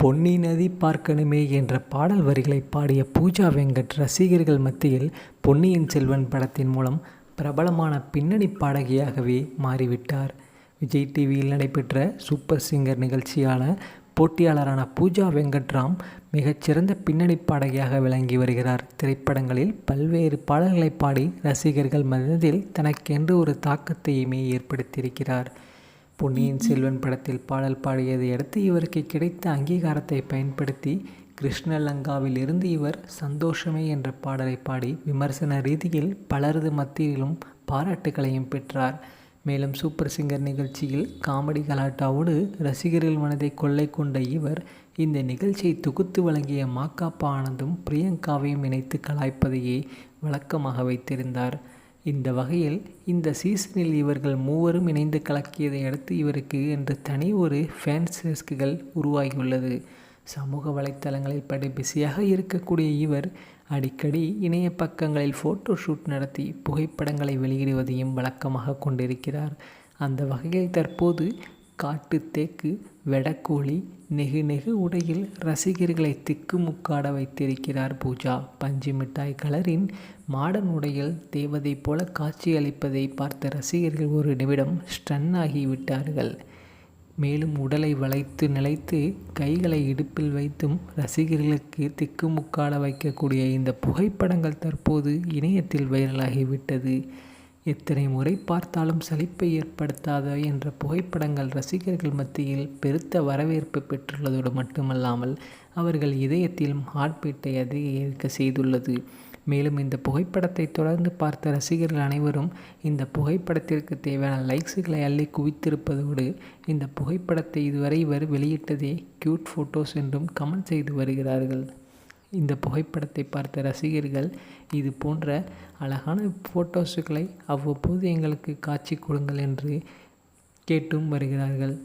பொன்னி நதி பார்க்கணுமே என்ற பாடல் வரிகளை பாடிய பூஜா வெங்கட் ரசிகர்கள் மத்தியில் பொன்னியின் செல்வன் படத்தின் மூலம் பிரபலமான பின்னணி பாடகியாகவே மாறிவிட்டார். விஜய் டிவியில் நடைபெற்ற சூப்பர் சிங்கர் நிகழ்ச்சியான போட்டியாளரான பூஜா வெங்கட்ராம் மிகச்சிறந்த பின்னணி பாடகியாக விளங்கி வருகிறார். திரைப்படங்களில் பல்வேறு பாடல்களை பாடி ரசிகர்கள் மனதில் தனக்கென்று ஒரு தாக்கத்தையுமே ஏற்படுத்தியிருக்கிறார். பொன்னியின் செல்வன் படத்தில் பாடல் பாடியதை அடுத்து இவருக்கு கிடைத்த அங்கீகாரத்தை பயன்படுத்தி கிருஷ்ணலங்காவில் இருந்து இவர் சந்தோஷமே என்ற பாடலை பாடி விமர்சன ரீதியில் பலரது மத்தியிலும் பாராட்டுகளையும் பெற்றார். மேலும் சூப்பர் சிங்கர் நிகழ்ச்சியில் காமெடி கலாட்டாவோடு ரசிகர்கள் மனதை கொள்ளை கொண்ட இவர் இந்த நிகழ்ச்சியை தொகுத்து வழங்கிய மாக்காப்பா ஆனந்தும் பிரியங்காவையும் இணைத்து கலாய்ப்பதையே வழக்கமாக வைத்திருந்தார். இந்த வகையில் இந்த சீசனில் இவர்கள் மூவரும் இணைந்து கலக்கியதை அடுத்து இவருக்கு என்று தனி ஒரு ஃபேன்ஸ் ரிஸ்க்குகள் உருவாகியுள்ளது. சமூக வலைத்தளங்களில் படி பிஸியாக இருக்கக்கூடிய இவர் அடிக்கடி இணைய பக்கங்களில் ஃபோட்டோ ஷூட் நடத்தி புகைப்படங்களை வெளியிடுவதையும் வழக்கமாக கொண்டிருக்கிறார். அந்த வகையில் தற்போது காட்டு தேக்கு வெடக்கோழி நெகு நெகு உடையில் ரசிகர்களை திக்குமுக்காட வைத்திருக்கிறார் பூஜா. பஞ்சு மிட்டாய் கலரின் மாடர்ன் உடையில் தேவதை போல காட்சியளிப்பதை பார்த்த ரசிகர்கள் ஒரு நிமிடம் ஸ்டன் ஆகிவிட்டார்கள். மேலும் உடலை வளைத்து நிலைத்து கைகளை இடுப்பில் வைத்தும் ரசிகர்களுக்கு திக்குமுக்காட வைக்கக்கூடிய இந்த புகைப்படங்கள் தற்போது இணையத்தில் வைரலாகிவிட்டது. எத்தனை முறை பார்த்தாலும் சலிப்பை ஏற்படுத்தாத என்ற புகைப்படங்கள் ரசிகர்கள் மத்தியில் பெருத்த வரவேற்பு பெற்றுள்ளதோடு மட்டுமல்லாமல் அவர்கள் இதயத்திலும் ஹார்ட் பீட்டை அதிகரிக்க செய்துள்ளது. மேலும் இந்த புகைப்படத்தை தொடர்ந்து பார்த்த ரசிகர்கள் அனைவரும் இந்த புகைப்படத்திற்கு தேவையான லைக்ஸுகளை அள்ளி குவித்திருப்பதோடு இந்த புகைப்படத்தை இதுவரை இவர் வெளியிட்டதே க்யூட் ஃபோட்டோஸ் என்றும் கமெண்ட் செய்து வருகிறார்கள். இந்த புகைப்படத்தை பார்த்த ரசிகர்கள் இது போன்ற அழகான ஃபோட்டோஸுகளை அவ்வப்போது எங்களுக்கு காட்சி கொடுங்கள் என்று கேட்டும் வருகிறார்கள்.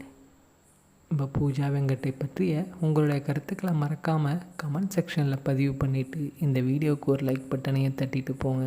நம்ம பூஜா வெங்கட்டை பற்றிய உங்களுடைய கருத்துக்களை மறக்காமல் கமெண்ட் செக்ஷனில் பதிவு பண்ணிவிட்டு இந்த வீடியோவுக்கு ஒரு லைக் பட்டனையும் தட்டிட்டு போங்க.